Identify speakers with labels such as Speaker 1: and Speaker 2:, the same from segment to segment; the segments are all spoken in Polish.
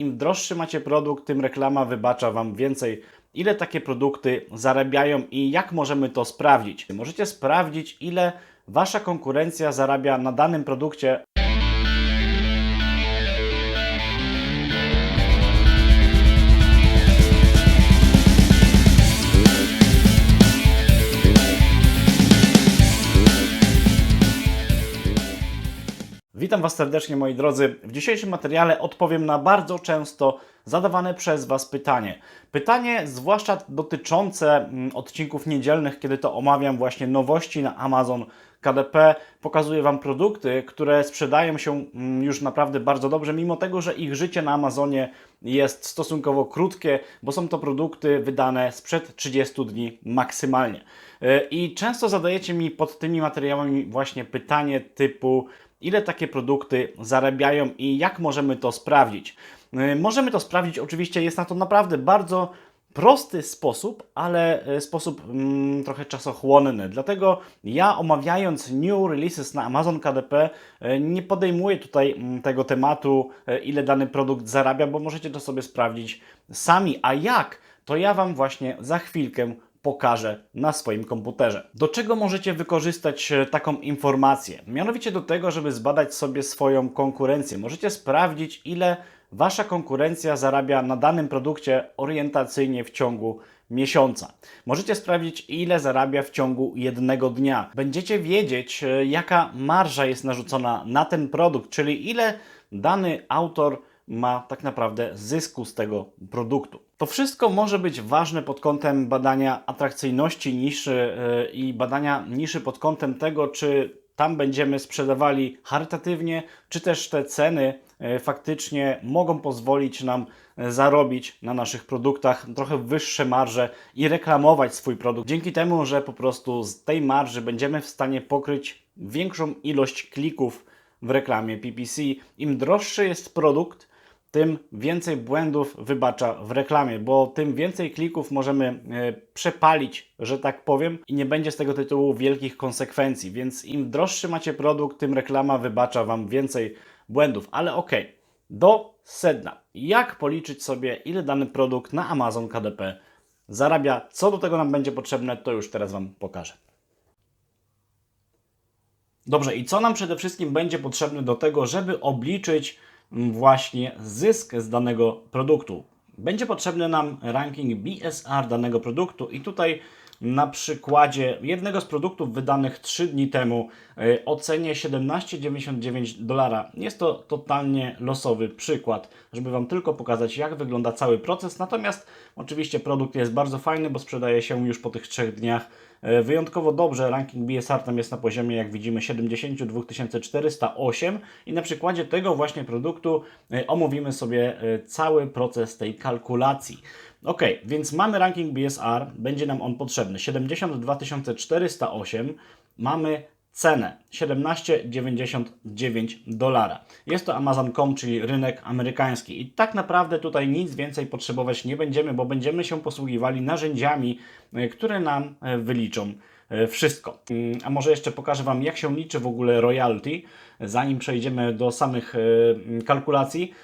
Speaker 1: Im droższy macie produkt, tym reklama wybacza Wam więcej. Ile takie produkty zarabiają i jak możemy to sprawdzić? Możecie sprawdzić, ile Wasza konkurencja zarabia na danym produkcie Witam Was serdecznie, moi drodzy. W dzisiejszym materiale odpowiem na bardzo często zadawane przez Was pytanie. Pytanie, zwłaszcza dotyczące mm, odcinków niedzielnych, kiedy to omawiam właśnie nowości na Amazon KDP. Pokazuję Wam produkty, które sprzedają się mm, już naprawdę bardzo dobrze, mimo tego, że ich życie na Amazonie jest stosunkowo krótkie, bo są to produkty wydane sprzed 30 dni maksymalnie. Yy, I często zadajecie mi pod tymi materiałami właśnie pytanie typu ile takie produkty zarabiają i jak możemy to sprawdzić. Yy, Możemy to sprawdzić, oczywiście jest na to naprawdę bardzo prosty sposób, ale e, sposób mm, trochę czasochłonny. Dlatego ja omawiając new releases na Amazon KDP e, nie podejmuję tutaj mm, tego tematu, ile dany produkt zarabia, bo możecie to sobie sprawdzić sami. A jak? To ja Wam właśnie za chwilkę pokażę na swoim komputerze. Do czego możecie wykorzystać e, taką informację? Mianowicie do tego, żeby zbadać sobie swoją konkurencję. Możecie sprawdzić, ile Wasza konkurencja zarabia na danym produkcie orientacyjnie w ciągu miesiąca. Możecie sprawdzić, ile zarabia w ciągu jednego dnia. Będziecie wiedzieć, e, jaka marża jest narzucona na ten produkt, czyli ile dany autor ma tak naprawdę zysku z tego produktu. To wszystko może być ważne pod kątem badania atrakcyjności niszy yy, i badania niszy pod kątem tego, czy tam będziemy sprzedawali charytatywnie, czy też te ceny yy, faktycznie mogą pozwolić nam yy, zarobić na naszych produktach trochę wyższe marże i reklamować swój produkt. Dzięki temu, że po prostu z tej marży będziemy w stanie pokryć większą ilość klików w reklamie PPC. Im droższy jest produkt, tym więcej błędów wybacza w reklamie, bo tym więcej klików możemy e, przepalić, że tak powiem, i nie będzie z tego tytułu wielkich konsekwencji. Więc im droższy macie produkt, tym reklama wybacza Wam więcej błędów. Ale okej, do sedna. Jak policzyć sobie, ile dany produkt na Amazon KDP zarabia? Co do tego nam będzie potrzebne, to już teraz Wam pokażę. Dobrze, i co nam przede wszystkim będzie potrzebne do tego, żeby obliczyć właśnie zysk z danego produktu? Będzie potrzebny nam ranking BSR danego produktu i tutaj na przykładzie jednego z produktów wydanych 3 dni temu y, o cenie 17,99 dolara. Jest to totalnie losowy przykład, żeby Wam tylko pokazać jak wygląda cały proces. Natomiast oczywiście produkt jest bardzo fajny, bo sprzedaje się już po tych 3 dniach wyjątkowo dobrze. Ranking BSR tam jest na poziomie, jak widzimy, 72 408 i na przykładzie tego właśnie produktu y, omówimy sobie y, cały proces tej kalkulacji. Ok, więc mamy ranking BSR, będzie nam on potrzebny. 72 408, mamy cenę 17,99 dolara. Jest to Amazon.com, czyli rynek amerykański. I tak naprawdę tutaj nic więcej potrzebować nie będziemy, bo będziemy się posługiwali narzędziami, e, które nam e, wyliczą e, wszystko. Mm, A może jeszcze pokażę Wam, jak się liczy w ogóle royalty, zanim przejdziemy do samych kalkulacji.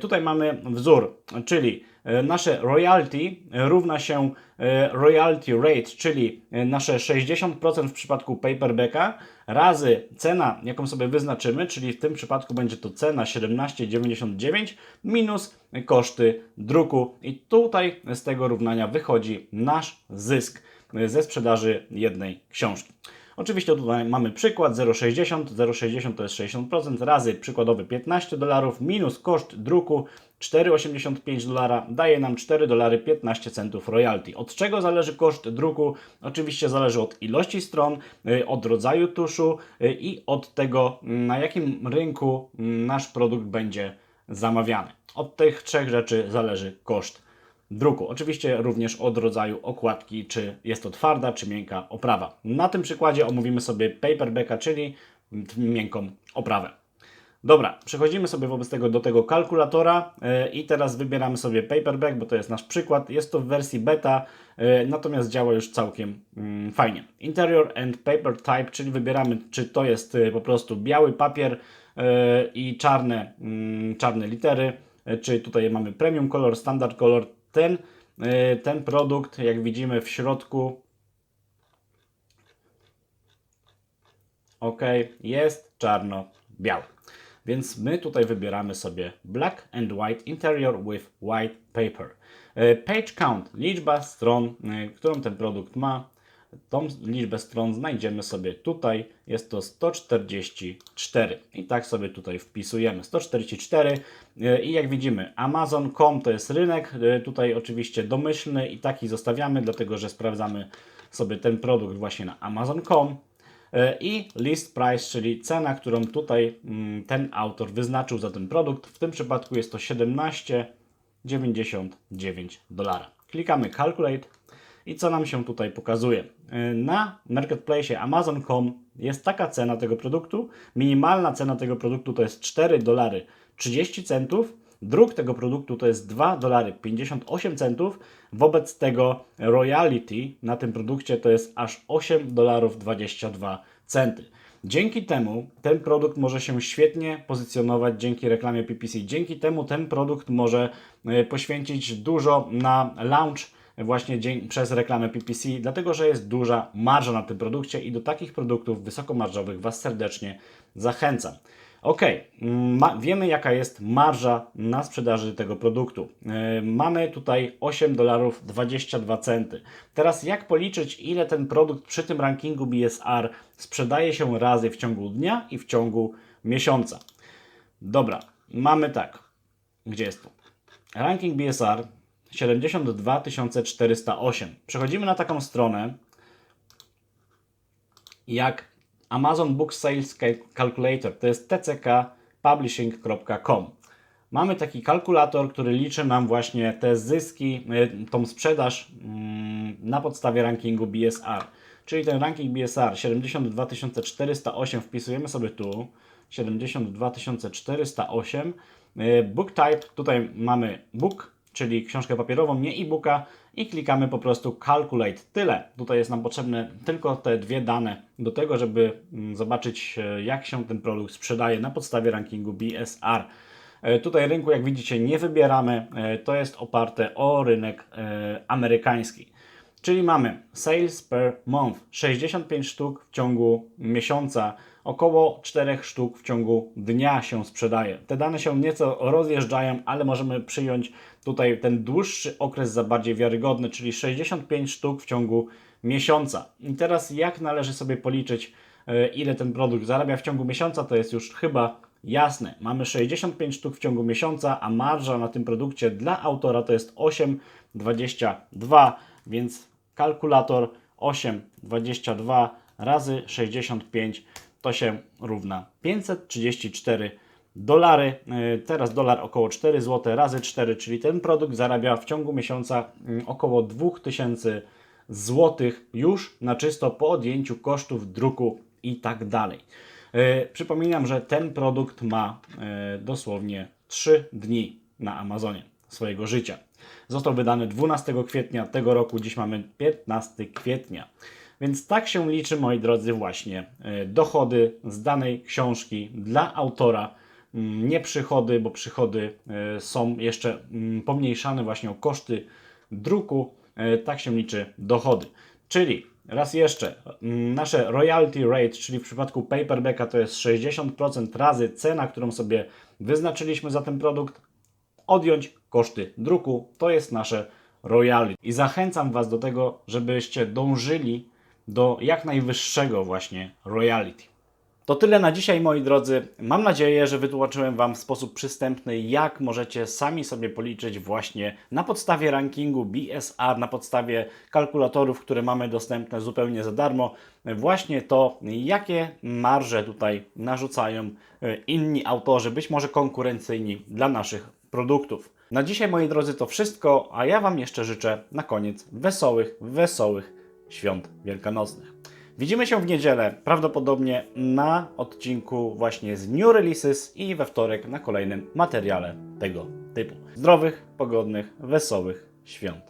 Speaker 1: Tutaj mamy wzór, czyli nasze royalty równa się e, royalty rate, czyli e, nasze 60% w przypadku paperbacka razy cena, jaką sobie wyznaczymy, czyli w tym przypadku będzie to cena 17,99 minus koszty druku i tutaj z tego równania wychodzi nasz zysk ze sprzedaży jednej książki. Oczywiście tutaj mamy przykład 0,60, 0,60 to jest 60% razy przykładowy 15 dolarów minus koszt druku 4,85 dolara daje nam 4 dolary 15 centów royalty. Od czego zależy koszt druku? Oczywiście zależy od ilości stron, y, od rodzaju tuszu y, i od tego na jakim rynku mm, nasz produkt będzie zamawiany. Od tych trzech rzeczy zależy koszt druku. Oczywiście również od rodzaju okładki, czy jest to twarda, czy miękka oprawa. Na tym przykładzie omówimy sobie paperbacka, czyli miękką oprawę. Dobra, przechodzimy sobie wobec tego do tego kalkulatora yy, i teraz wybieramy sobie paperback, bo to jest nasz przykład. Jest to w wersji beta, yy, natomiast działa już całkiem mm, fajnie. Interior and paper type, czyli wybieramy, czy to jest yy, po prostu biały papier i czarne, mm, czarne litery, e, czy tutaj mamy premium color, standard color. Ten, e, ten produkt, jak widzimy w środku, ok, jest czarno-biały. Więc my tutaj wybieramy sobie Black and White Interior with White Paper. E, Page count, liczba stron, e, którą ten produkt ma. Tą liczbę stron znajdziemy sobie tutaj. Jest to 144. I tak sobie tutaj wpisujemy. 144. E, I jak widzimy, Amazon.com to jest rynek. e, Tutaj oczywiście domyślny i taki zostawiamy, dlatego że sprawdzamy sobie ten produkt właśnie na Amazon.com. E, i list price, czyli cena, którą tutaj mm, ten autor wyznaczył za ten produkt. W tym przypadku jest to 17,99 dolara. Klikamy calculate i co nam się tutaj pokazuje? E, Na marketplace Amazon.com jest taka cena tego produktu. Minimalna cena tego produktu to jest 4 dolary 30 centów. Druk tego produktu to jest 2 dolary 58 centów. Wobec tego royalty na tym produkcie to jest aż 8 dolarów 22 centy. Dzięki temu ten produkt może się świetnie pozycjonować dzięki reklamie PPC. Dzięki temu ten produkt może e, poświęcić dużo na launch właśnie przez reklamę PPC, dlatego że jest duża marża na tym produkcie i do takich produktów wysokomarżowych Was serdecznie zachęcam. Ok, ma, wiemy jaka jest marża na sprzedaży tego produktu. Yy, mamy tutaj 8 dolarów 22 centy. Teraz jak policzyć ile ten produkt przy tym rankingu BSR sprzedaje się razy w ciągu dnia i w ciągu miesiąca? Dobra, mamy tak. Gdzie jest tu? Ranking BSR 72 408. Przechodzimy na taką stronę jak Amazon Book Sales Calculator. To jest tckpublishing.com. Mamy taki kalkulator, który liczy nam właśnie te zyski, y, tą sprzedaż mm, na podstawie rankingu BSR. Czyli ten ranking BSR 72 408 wpisujemy sobie tu. 72 408. Y, Book type, tutaj mamy book, czyli książkę papierową, nie e-booka i klikamy po prostu calculate. Tyle. Tutaj jest nam potrzebne tylko te dwie dane do tego, żeby mm, zobaczyć e, jak się ten produkt sprzedaje na podstawie rankingu BSR. E, Tutaj rynku, jak widzicie, nie wybieramy. E, To jest oparte o rynek amerykański. Czyli mamy sales per month 65 sztuk w ciągu miesiąca, około 4 sztuk w ciągu dnia się sprzedaje. Te dane się nieco rozjeżdżają, ale możemy przyjąć tutaj ten dłuższy okres za bardziej wiarygodny, czyli 65 sztuk w ciągu miesiąca. I teraz jak należy sobie policzyć, e, ile ten produkt zarabia w ciągu miesiąca, to jest już chyba jasne. Mamy 65 sztuk w ciągu miesiąca, a marża na tym produkcie dla autora to jest 8,22, więc kalkulator 8,22 razy 65 to się równa 534 dolary. Yy, Teraz dolar około 4 zł razy 4, czyli ten produkt zarabia w ciągu miesiąca mm, około 2000 zł już na czysto po odjęciu kosztów druku i tak dalej. Yy, Przypominam, że ten produkt ma yy, dosłownie 3 dni na Amazonie swojego życia. Został wydany 12 kwietnia tego roku, dziś mamy 15 kwietnia. Więc tak się liczy, moi drodzy, właśnie e, dochody z danej książki dla autora. Mm, Nie przychody, bo przychody e, są jeszcze mm, pomniejszane właśnie o koszty druku. E, Tak się liczy dochody. Czyli raz jeszcze, mm, nasze royalty rate, czyli w przypadku paperbacka to jest 60% razy cena, którą sobie wyznaczyliśmy za ten produkt, odjąć koszty druku, to jest nasze royalty. I zachęcam Was do tego, żebyście dążyli do jak najwyższego właśnie royalty. To tyle na dzisiaj, moi drodzy. Mam nadzieję, że wytłumaczyłem Wam w sposób przystępny, jak możecie sami sobie policzyć właśnie na podstawie rankingu BSR, na podstawie kalkulatorów, które mamy dostępne zupełnie za darmo, właśnie to, jakie marże tutaj narzucają e, inni autorzy, być może konkurencyjni dla naszych produktów. Na dzisiaj, moi drodzy, to wszystko, a ja Wam jeszcze życzę na koniec wesołych, wesołych świąt wielkanocnych. Widzimy się w niedzielę, prawdopodobnie na odcinku właśnie z New Releases i we wtorek na kolejnym materiale tego typu. Zdrowych, pogodnych, wesołych świąt.